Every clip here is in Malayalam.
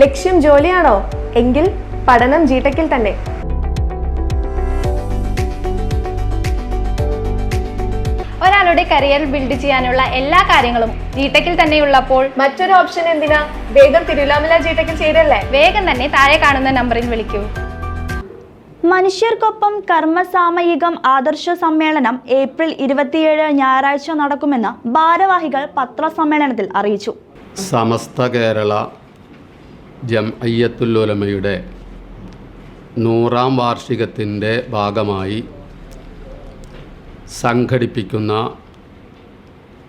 ലക്ഷ്യം ജോലിയാണോ? എങ്കിൽ പഠനം ജീട്ടക്കിൽ തന്നെ. ഒരാളുടെ കരിയർ ബിൽഡ് ചെയ്യാനുള്ള എല്ലാ കാര്യങ്ങളും ജീടെക്കിൽ തന്നെ ഉള്ളപ്പോൾ മറ്റൊരു ഓപ്ഷൻ എന്തിനാ? വേഗം തിരുവല്ലാമല ജീട്ടക്കിൽ ചേരല്ലേ? വേഗം തന്നെ താഴെ കാണുന്ന നമ്പറിൽ വിളിക്കൂ. മനുഷ്യർക്കൊപ്പം കർമ്മസാമയികം ആദർശ സമ്മേളനം ഏപ്രിൽ ഇരുപത്തിയേഴ് ഞായറാഴ്ച നടക്കുമെന്ന് ഭാരവാഹികൾ പത്രസമ്മേളനത്തിൽ അറിയിച്ചു. സമസ്ത കേരള ജംഅയ്യത്തുല്ലുലമയുടെ നൂറാം വാർഷികത്തിന്റെ ഭാഗമായി സംഘടിപ്പിക്കുന്ന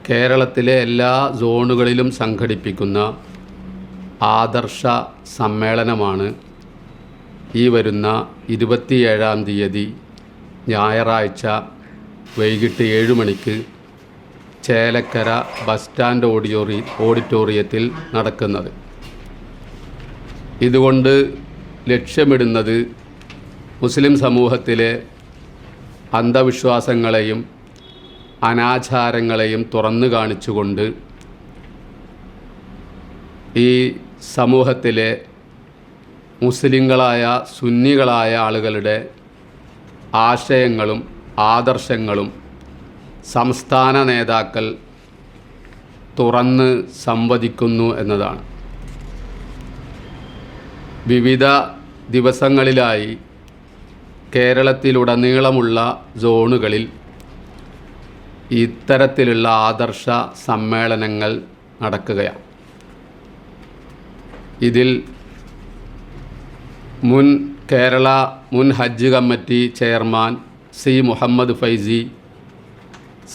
കേരളത്തിലെ എല്ലാ സോണുകളിലും സംഘടിപ്പിക്കുന്ന ആദർശ സമ്മേളനമാണ് ഈ വരുന്ന ഇരുപത്തിയേഴാം തീയതി ഞായറാഴ്ച വൈകിട്ട് ഏഴ് മണിക്ക് ചേലക്കര ബസ് സ്റ്റാൻഡ് ഓഡിയോറി ഓഡിറ്റോറിയത്തിൽ നടക്കുന്നത്. ഇതുകൊണ്ട് ലക്ഷ്യമിടുന്നത് മുസ്ലിം സമൂഹത്തിലെ അന്ധവിശ്വാസങ്ങളെയും അനാചാരങ്ങളെയും തുറന്നു കാണിച്ചുകൊണ്ട് ഈ സമൂഹത്തിലെ മുസ്ലിങ്ങളായ സുന്നികളായ ആളുകളുടെ ആശയങ്ങളും ആദർശങ്ങളും സംസ്ഥാന നേതാക്കൾ തുറന്ന് സംവദിക്കുന്നു എന്നതാണ്. വിവിധ ദിവസങ്ങളിലായി കേരളത്തിലുടനീളമുള്ള സോണുകളിൽ ഇത്തരത്തിലുള്ള ആദർശ സമ്മേളനങ്ങൾ നടക്കുകയാണ്. ഇതിൽ മുൻ കേരള മുൻ Hajj committee chairman C Muhammad Faizi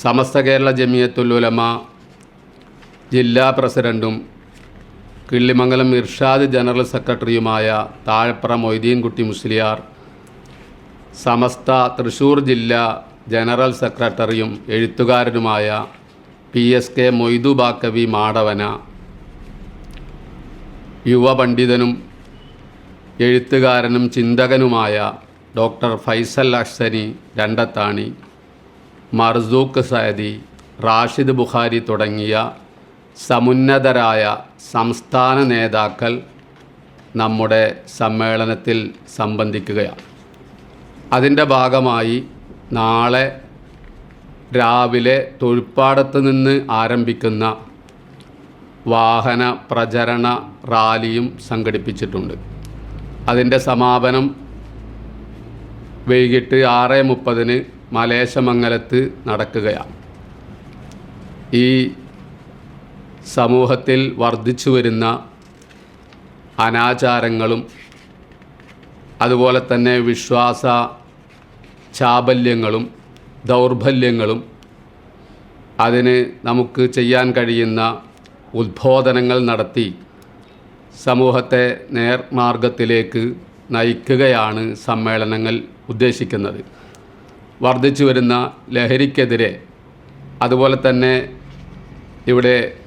Samastha Kerala Jamiyyathul Ulama ജില്ലാ പ്രസിഡന്റും കിള്ളിമംഗലം ഇർഷാദ് ജനറൽ സെക്രട്ടറിയുമായ താഴപ്പുറം മൊയ്തീൻകുട്ടി മുസ്ലിയാർ സമസ്ത തൃശൂർ ജില്ലാ ജനറൽ സെക്രട്ടറിയും എഴുത്തുകാരനുമായ P S K Moidu Baqavi Madavana യുവ പണ്ഡിതനും എഴുത്തുകാരനും ചിന്തകനുമായ ഡോക്ടർ ഫൈസൽ അഷ്സനി രണ്ടത്താണി മർസൂഖ് സയദി റാഷിദ് ബുഖാരി തുടങ്ങിയ സമുന്നതരായ സംസ്ഥാന നേതാക്കൾ നമ്മുടെ സമ്മേളനത്തിൽ സംബന്ധിക്കുകയാണ്. അതിന്റെ ഭാഗമായി നാളെ രാവിലെ തൊഴിൽപ്പാടത്ത് നിന്ന് ആരംഭിക്കുന്ന വാഹന പ്രചരണ റാലിയും സംഘടിപ്പിച്ചിട്ടുണ്ട്. അതിന്റെ സമാപനം വൈകിട്ട് ആറ് മുപ്പതിന് മലേശമംഗലത്ത് നടക്കുകയാണ്. ഈ സമൂഹത്തിൽ വർദ്ധിച്ചു വരുന്ന അനാചാരങ്ങളും അതുപോലെ തന്നെ വിശ്വാസ ചാബല്യങ്ങളും ദൗർബല്യങ്ങളും അതിന് നമുക്ക് ചെയ്യാൻ കഴിയുന്ന ഉദ്ബോധനങ്ങൾ നടത്തി സമൂഹത്തെ നേർമാർഗത്തിലേക്ക് നയിക്കുകയാണ് സമ്മേളനങ്ങൾ ഉദ്ദേശിക്കുന്നത്. വർദ്ധിച്ചു വരുന്ന ലഹരിക്കെതിരെ അതുപോലെ തന്നെ ഇവിടെ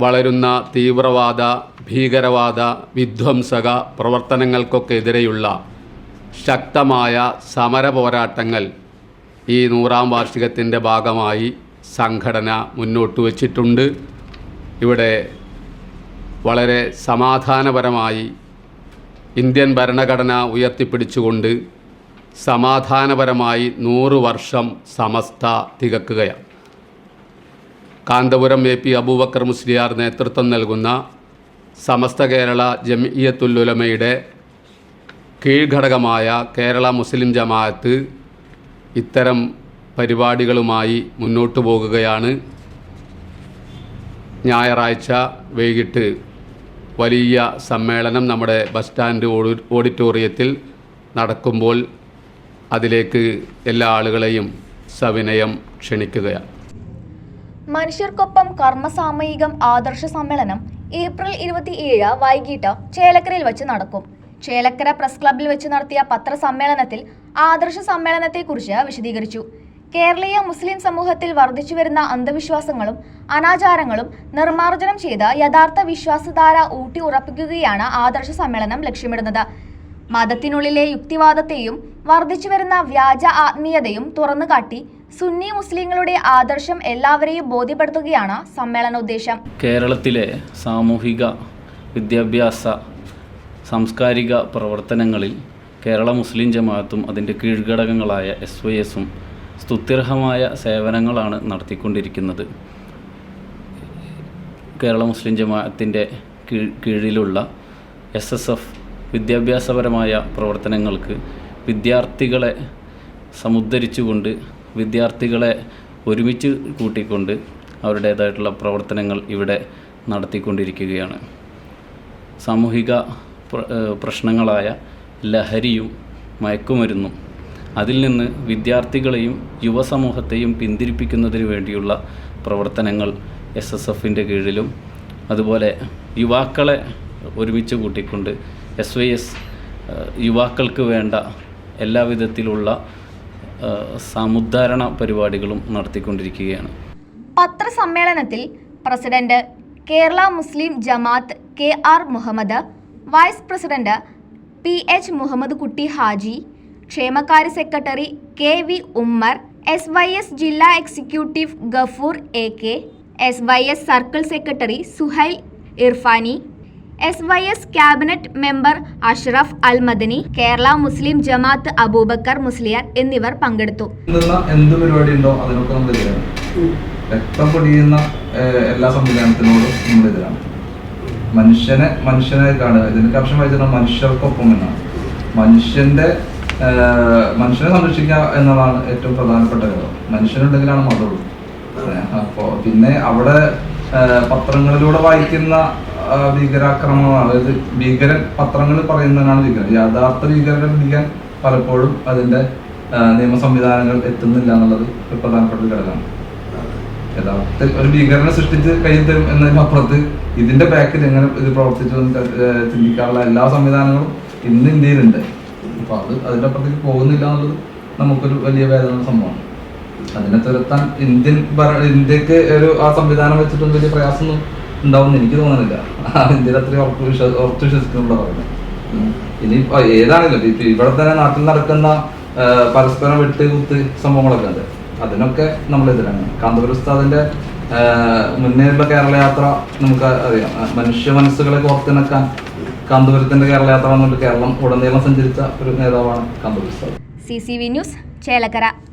വളരുന്ന തീവ്രവാദ ഭീകരവാദ വിധ്വംസക പ്രവർത്തനങ്ങൾക്കൊക്കെ എതിരെയുള്ള ശക്തമായ സമര പോരാട്ടങ്ങൾ ഈ നൂറാം വാർഷികത്തിന്റെ ഭാഗമായി സംഘടന മുന്നോട്ട് വച്ചിട്ടുണ്ട്. ഇവിടെ വളരെ സമാധാനപരമായി ഇന്ത്യൻ ഭരണഘടന ഉയർത്തിപ്പിടിച്ചുകൊണ്ട് സമാധാനപരമായി നൂറ് വർഷം സമസ്ത തികക്കുകയാണ്. കാന്തപുരം എ പി അബൂബക്കർ മുസ്ലിയാർ നേതൃത്വം നൽകുന്ന സമസ്ത കേരള ജമിയത്തുല്ലുലമയുടെ കീഴ്ഘടകമായ കേരള മുസ്ലിം ജമാഅത്ത് ഇത്തരം പരിപാടികളുമായി മുന്നോട്ടു പോകുകയാണ്. ഞായറാഴ്ച വൈകിട്ട് വലിയ സമ്മേളനം നമ്മുടെ ബസ് സ്റ്റാൻഡ് ഓഡിറ്റോറിയത്തിൽ നടക്കുമ്പോൾ അതിലേക്ക് എല്ലാ ആളുകളെയും സവിനയം ക്ഷണിക്കുകയാണ്. മനുഷ്യർക്കൊപ്പം കർമ്മസാമയികം ആദർശ സമ്മേളനം ഏപ്രിൽ ഇരുപത്തിയേഴ് വൈകിട്ട് ചേലക്കരയിൽ വെച്ച് നടക്കും. ചേലക്കര പ്രസ് ക്ലബിൽ വെച്ച് നടത്തിയ പത്രസമ്മേളനത്തിൽ ആദർശ സമ്മേളനത്തെക്കുറിച്ച് വിശദീകരിച്ചു. കേരളീയ മുസ്ലിം സമൂഹത്തിൽ വർദ്ധിച്ചുവരുന്ന അന്ധവിശ്വാസങ്ങളും അനാചാരങ്ങളും നിർമ്മാർജനം ചെയ്ത് യഥാർത്ഥ വിശ്വാസധാര ഊട്ടി ഉറപ്പിക്കുകയാണ് ആദർശ സമ്മേളനം ലക്ഷ്യമിടുന്നത്. മതത്തിനുള്ളിലെ യുക്തിവാദത്തെയും വർദ്ധിച്ചുവരുന്ന വ്യാജ ആത്മീയതയും തുറന്നുകാട്ടി സുന്നി മുസ്ലിങ്ങളുടെ ആദർശം എല്ലാവരെയും ബോധ്യപ്പെടുത്തുകയാണ് സമ്മേളന ഉദ്ദേശം കേരളത്തിലെ സാമൂഹിക വിദ്യാഭ്യാസ സാംസ്കാരിക പ്രവർത്തനങ്ങളിൽ കേരള മുസ്ലിം ജമാഅത്തും അതിന്റെ കീഴ്ഘടകങ്ങളായ എസ് വൈ എസും സ്തുത്യർഹമായ സേവനങ്ങളാണ് നടത്തിക്കൊണ്ടിരിക്കുന്നത്. കേരള മുസ്ലിം ജമാഅത്തിന്റെ കീഴ് കീഴിലുള്ള എസ് എസ് എഫ് വിദ്യാഭ്യാസപരമായ പ്രവർത്തനങ്ങൾക്ക് വിദ്യാർത്ഥികളെ സമുദ്ധരിച്ചുകൊണ്ട് വിദ്യാർത്ഥികളെ ഒരുമിച്ച് കൂട്ടിക്കൊണ്ട് അവരുടേതായിട്ടുള്ള പ്രവർത്തനങ്ങൾ ഇവിടെ നടത്തിക്കൊണ്ടിരിക്കുകയാണ്. സാമൂഹിക പ്രശ്നങ്ങളായ ലഹരിയും മയക്കുമരുന്നും അതിൽ നിന്ന് വിദ്യാർത്ഥികളെയും യുവസമൂഹത്തെയും പിന്തിരിപ്പിക്കുന്നതിന് വേണ്ടിയുള്ള പ്രവർത്തനങ്ങൾ എസ് എസ് എഫിന്റെ കീഴിലും അതുപോലെ യുവാക്കളെ ഒരുമിച്ച് കൂട്ടിക്കൊണ്ട് എസ് വൈ എസ് യുവാക്കൾക്ക് വേണ്ട എല്ലാവിധത്തിലുള്ള സാമുദ്ധാരണ പരിപാടികളും നടത്തിക്കൊണ്ടിരിക്കുകയാണ്. പത്രസമ്മേളനത്തിൽ president Kerala Muslim Jamaath K R Muhammad vice president P H Muhammad Kutty Haji ക്ഷേമകാര്യ secretary K V Ummer S Y S ജില്ലാ executive Gafoor A K S Y S circle secretary Suhail Irfani S Y S cabinet member Ashraf Al Madani Kerala Muslim Jamaath Aboobacker Musliyar എന്നിവർ പങ്കെടുത്തു. എന്ത് പരിപാടി ഉണ്ടോ അതിനൊക്കെ നമ്മൾ എതിരാണ്. രക്തം പൊടിയുന്ന എല്ലാ സംവിധാനത്തിനോടും നമ്മൾ എതിരാണ്. മനുഷ്യനെ മനുഷ്യനായി കാണുക. ഇതിന് കർശനം വായിച്ചാൽ മനുഷ്യർക്കൊപ്പം എന്നാണ് മനുഷ്യന്റെ മനുഷ്യനെ സംരക്ഷിക്കുക എന്നതാണ് ഏറ്റവും പ്രധാനപ്പെട്ട കാര്യം. മനുഷ്യനുണ്ടെങ്കിലാണ് മതമുള്ളൂ അപ്പോൾ പിന്നെ അവിടെ പത്രങ്ങളിലൂടെ വായിക്കുന്ന ഭീകരാക്രമണം അതായത് ഭീകരൻ പത്രങ്ങൾ പറയുന്നതിനാണ് ഭീകരൻ. യഥാർത്ഥ ഭീകരനെ പിടിക്കാൻ പലപ്പോഴും അതിന്റെ നിയമ സംവിധാനങ്ങൾ എത്തുന്നില്ല എന്നുള്ളത് ഒരു പ്രധാനപ്പെട്ട ഘടകമാണ്. യഥാർത്ഥത്തിൽ ഒരു ഭീകരനെ സൃഷ്ടിച്ച് കയ്യിൽ തരും എന്നതിനപ്പുറത്ത് ഇതിന്റെ ബാക്കിൽ എങ്ങനെ ഇത് പ്രവർത്തിച്ചു എന്ന് ചിന്തിക്കാനുള്ള എല്ലാ സംവിധാനങ്ങളും ഇന്ന് ഇന്ത്യയിലുണ്ട്. അപ്പൊ അത് അതിന്റെ അപ്പുറത്തേക്ക് പോകുന്നില്ല എന്നുള്ളത് നമുക്കൊരു വലിയ വേദന സംഭവമാണ്. അതിനെ തുരത്താൻ ഇന്ത്യൻ ഇന്ത്യയ്ക്ക് ഒരു ആ സംവിധാനം വെച്ചിട്ടൊന്നും വലിയ പ്രയാസമൊന്നും ഉണ്ടാവും എനിക്ക് തോന്നുന്നില്ല. അതിന്റെ അത്രയും ഉറപ്പ് വിശ്വാസ ഉറപ്പ് പറയുന്നത് ഇനി ഏതാണല്ലോ ഇപ്പൊ ഇവിടെ തന്നെ നാട്ടിൽ നടക്കുന്ന പരസ്പരം വെട്ട് കുത്ത് സംഭവങ്ങളൊക്കെ ഉണ്ട്. അതിനൊക്കെ നമ്മൾ എതിരാണ്. കാന്തപുര ഉസ്താദിന്റെ മുന്നേറുള്ള കേരള യാത്ര നമുക്ക് അറിയാം. മനുഷ്യ മനസ്സുകളെ കോർത്തിണക്കാൻ കാന്തപുരത്തിന്റെ കേരള യാത്ര എന്നുള്ള കേരളം ഉടനീളം സഞ്ചരിച്ച ഒരു നേതാവാണ് കാന്തപുര ഉസ്താദ്. C C V news Chelakkara.